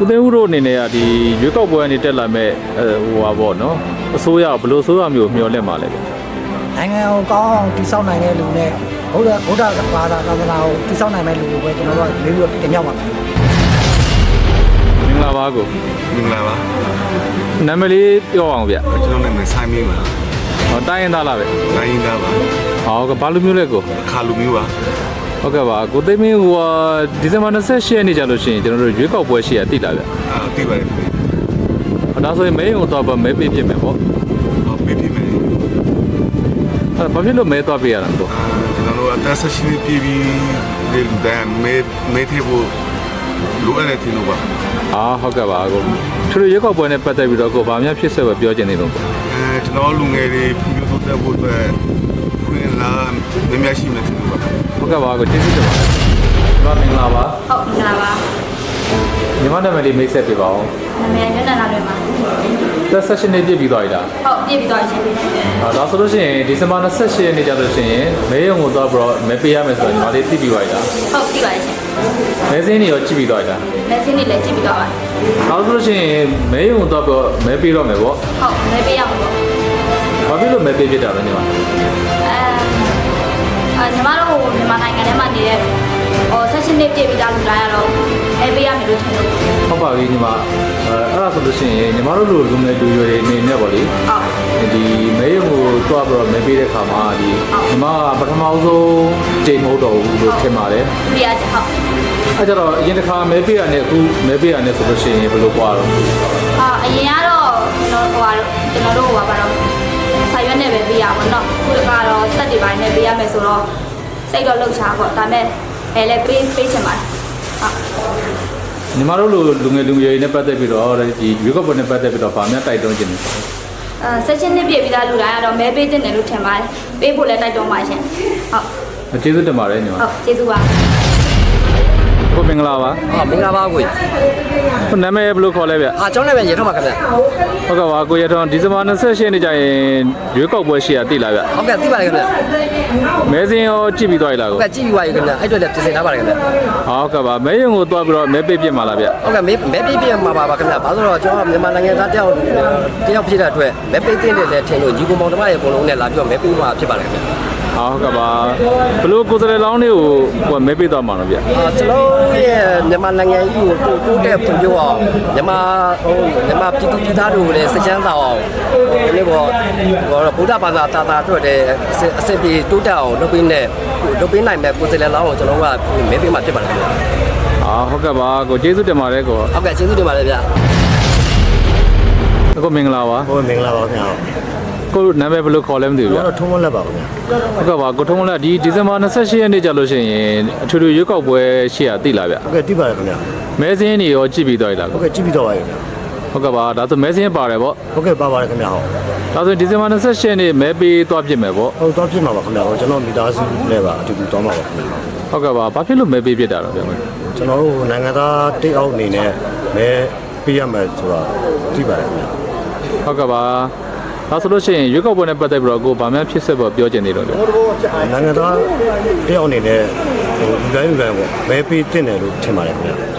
ဦးသိန်းဦးတို့အနေနဲ့ကဒီရွေးကောက်ပွဲကနေတက်လာမဲ့အဲဟိုပါပေါ့နော်အစိုးရဘယ်လိုအစိုးရမျိုးမျှော်လင့်ပါလဲဗျနိုင်ငံကိုကောင်းအောင်တည်ဆောက်နိုင်တဲ့လူနဲ့ဘုရားဘုရားဘာသာသာသနာကိုတည်ဆောက်နိုင်မဲ့လူကိုပဲကျွန်တော်တို့ကလေးပြီးတင်မြောက်ပါမယ်မင်္ဂလာပါကိုမင်္ဂလာပါနာမည်လေးပြောအောင်ဗျကျွန်တော်နာမည်ဆိုင်းမင်းပါဟောတိုင်းရင်သားလားဗျတိုင်းရင်းသားပါဟောကဘာလိုမျိုးလဲကိုခါလူမျိုးပါ ဟုတ်ကဲ့ပါကိုသိန်းမင်းဟိုဟာဒီဇင်ဘာ28ရက်နေ့ကျလို့ရှိရင်ကျွန်တော်တို့ရွေးကောက်ပွဲရှိရတိလာဗျအာသိပါတယ်ခင်ဗျဟောဒါဆိုရင်မဲရုံတော့ဗမဲပေးပြမယ်ပေါ့ဟောပြပြမယ်အဲဘာဖြစ်လို့မဲသွားပေးရတာကိုအာကျွန်တော်တို့အသက်ဆက်ရှင်ပြည်ပြီးဒီလူတိုင်းမဲမဲသေးဖို့ လိုအပ်တဲ့တင်လို့ပါအာဟုတ်ကဲ့ပါကိုသူတို့ရွေးကောက်ပွဲနဲ့ပတ်သက်ပြီးတော့ကိုဘာများဖြစ်ဆက်ပဲပြောချင်နေလို့ပေါ့အဲကျွန်တော်လူငယ်တွေပြည်သူတက်ဖို့အတွက်ခွင့်လာမများရှိမယ်တင်လို့ပါဟုတ်ကဲ့ပါကိုကျေးဇူးတင်ပါတယ်ဒီမင်္ဂလာပါဟုတ်မင်္ဂလာပါ ညီမနာမည်လေးမိတ်ဆက်ပေးပါဦးနာမည်ညနေလာတွေမှာသက်ဆက်ရှင်နေပြည့်ပြီးသွားပြီလားဟုတ်ပြည့်ပြီးတော့ရှင်ဟာဒါဆိုလို့ရှိရင်ဒီဇင်ဘာ28ရက်နေ့ကျလို့ရှိရင်မဲရုံကိုသွားပြီးတော့မဲပေးရမယ်ဆိုတော့ညီမလေးသိပြီးသွားပြီလားဟုတ်ပြပါရှင်မဲစင်းတွေရောကြည့်ပြီးသွားပြီလားလက်စင်းတွေလည်းကြည့်ပြီးတော့ပါဒါဆိုလို့ရှိရင်မဲရုံကိုသွားပြီးတော့မဲပေးတော့မယ်ပေါ့ဟုတ်မဲပေးရမှာပေါ့ဘာဖြစ်လို့မဲပေးဖြစ်တာလဲညီမအဲအဲညီမတို့ဟိုမြန်မာနိုင်ငံထဲမှာနေတဲ့ ဟိုဆက်ရှင်တွေပြည့်ပြီးသားလူတိုင်းကတော့မဲပေးရမယ်လို့ထင်လို့ ဟုတ်ပါပြီညီမအဲအဲ့ဒါဆိုလို့ရှိရင်ညီမတို့လိုလူငယ်လူရွယ်တွေအနေနဲ့ပေါ့လေဟုတ်ဒီမဲရုံကိုသွားပြီးတော့မဲပေးတဲ့ခါမှာဒီညီမကပထမဆုံးချိန်မဟုတ်တော့ဘူးလို့ထင်ပါတယ်ပြရချင်ဟုတ်အဲကြတော့အရင်တစ်ခါမဲပေးရတဲ့အခုမဲပေးရတဲ့ဆိုလို့ရှိရင်ဘယ်လိုပွားတော့အာအရင်ကတော့ကျွန်တော်ဟိုဟာကျွန်တော်တို့ဟိုဟာပါတော့ဆာရွက်နဲ့ပဲပေးရပါတော့ခုတကတော့စက်တွေပိုင်းနဲ့ပေးရမယ်ဆိုတော့စိတ်တော့လှုပ်ရှားပေါ့ဒါပေမဲ့ အဲလည်းပေးပေးချင်ပါတယ်ဟုတ်ညီမတို့လိုလူငယ်လူငယ်တွေနဲ့ပတ်သက်ပြီးတော့ဒီရွေးကောက်ပွဲနဲ့ပတ်သက်ပြီးတော့ဗာများတိုက်တွန်းခြင်းတယ်အဲဆက်ချင်းနှစ်ပြည့်ပြီးသားလူတိုင်းကတော့မဲပေးတဲ့တယ်လို့ထင်ပါတယ်ပေးဖို့လည်းတိုက်တွန်းပါရှင်ဟုတ်ကျေးဇူးတင်ပါတယ်ညီမဟုတ်ကျေးဇူးပါ ကိုမင်္ဂလာပါဟာမင်္ဂလာပါကိုကြီးခုနာမည်ဘယ်လိုခေါ်လဲဗျဟာကျွန်တော်လည်းရေထောက်ပါခင်ဗျဟုတ်ကဲ့ပါကိုရထွန်းဒီဇင်ဘာ28ရက်နေ့ကျရင်ရွေးကောက်ပွဲရှိရတိလာဗျဟုတ်ကဲ့သိပါတယ်ခင်ဗျမဲစင်းရောကြည့်ပြီးသွားပြီလားဟုကိုတ်ကဲ့ကြည့်ပြီးပါပြီခင်ဗျအဲ့အတွက်လည်းပြင်ဆင်ထားပါတယ်ခင်ဗျဟုတ်ကဲ့ပါမဲရုံကိုသွားပြီးတော့မဲပေးပြစ်မှာလားဗျဟုတ်ကဲ့မဲမဲပြည့်ပြည့်မှာပါပါခင်ဗျဘာလို့တော့ကျွန်တော်မြန်မာနိုင်ငံသားတယောက်တယောက်ဖြစ်တဲ့အတွက်မဲပေးတင်တယ်လည်းထင်လို့ညီကောင်မောင်တမရဲ့အကုန်လုံးနဲ့လာပြီးတော့မဲပေးမှာဖြစ်ပါတယ်ခင်ဗျ ဟုတ်ကဲ့ပါဘလို့ကိုယ်စရလောင်းလေးကိုကိုမဲပေးသွားမှာတော့ဗျအာကျွန်တော်ရဲ့မြန်မာနိုင်ငံကြီးကိုတိုးတက်ဖွံ့ဖြိုးအောင်မြန်မာဟိုမြန်မာပြည်သူပြည်သားတွေကိုလည်းစကြမ်းသာအောင်ဒီနေ့ပေါ်ဟောဗုဒ္ဓဘာသာတာတာအတွက်လည်းအစစ်ပြေတိုးတက်အောင်လုပ်ပေးနေလုပ်ပေးနိုင်မဲ့ကိုယ်စလဲလောင်းကိုကျွန်တော်ကမဲပေးမှာဖြစ်ပါတယ်ခင်ဗျအာဟုတ်ကဲ့ပါကိုကျေးဇူးတင်ပါတယ်ကိုဟုတ်ကဲ့ကျေးဇူးတင်ပါတယ်ဗျကိုမင်္ဂလာပါဟုတ်မင်္ဂလာပါခင်ဗျာ ကိုနာမည်ဘယ်လိုခေါ်လဲမသိဘူးဗျကျွန်တော်ထုံးမလက်ပါခင်ဗျာဟုတ်ကဲ့ပါကိုထုံးလက်ဒီဒီဇင်ဘာ28ရက်နေ့ကျလို့ရှိရင်အထူးထူးရွေးကောက်ပွဲရှိရတိလာဗျဟုတ်ကဲ့သိပါတယ်ခင်ဗျာမဲစင်းတွေရောကြည့်ပြီးသွားပြီလားဟုတ်ကိုကဲ့ကြည့်ပြီးတော့ပါခင်ဗျာဟုတ်ကဲ့ပါဒါဆိုမဲစင်းပါတယ်ပေါ့ဟုတ်ကဲ့ပါပါတယ်ခင်ဗျာဟုတ်ဒါဆိုရင်ဒီဇင်ဘာ28ရက်နေ့မဲပေးသွားပြစ်မယ်ပေါ့ဟုတ်တော့ဖြစ်မှာပါခင်ဗျာဟုတ်ကျွန်တော်မိသားစုနဲ့ပါအတူတူတောင်းပါပါခင်ဗျာဟုတ်ကဲ့ပါဘာဖြစ်လို့မဲပေးပြစ်တာတော့ဗျာကျွန်တော်တို့နိုင်ငံသားတိတ်အောက်အနေနဲ့မဲပေးရမယ်ဆိုတာသိပါတယ်ခင်ဗျာဟုတ်ကဲ့ပါ ဒါဆိုလို့ရှိရင်ရွေးကောက်ပွဲနဲ့ပတ်သက်ပြီးတော့ကိုဗာများဖြစ်ဆက်ဖို့ပြောချင်နေတော့လေနိုင်ငံသားတိတ်အောက်အနေနဲ့ဟိုလူတိုင်းလူတိုင်းပေါ့မဲပေးတင်တယ်လို့ထင်ပါတယ်ခင်ဗျာ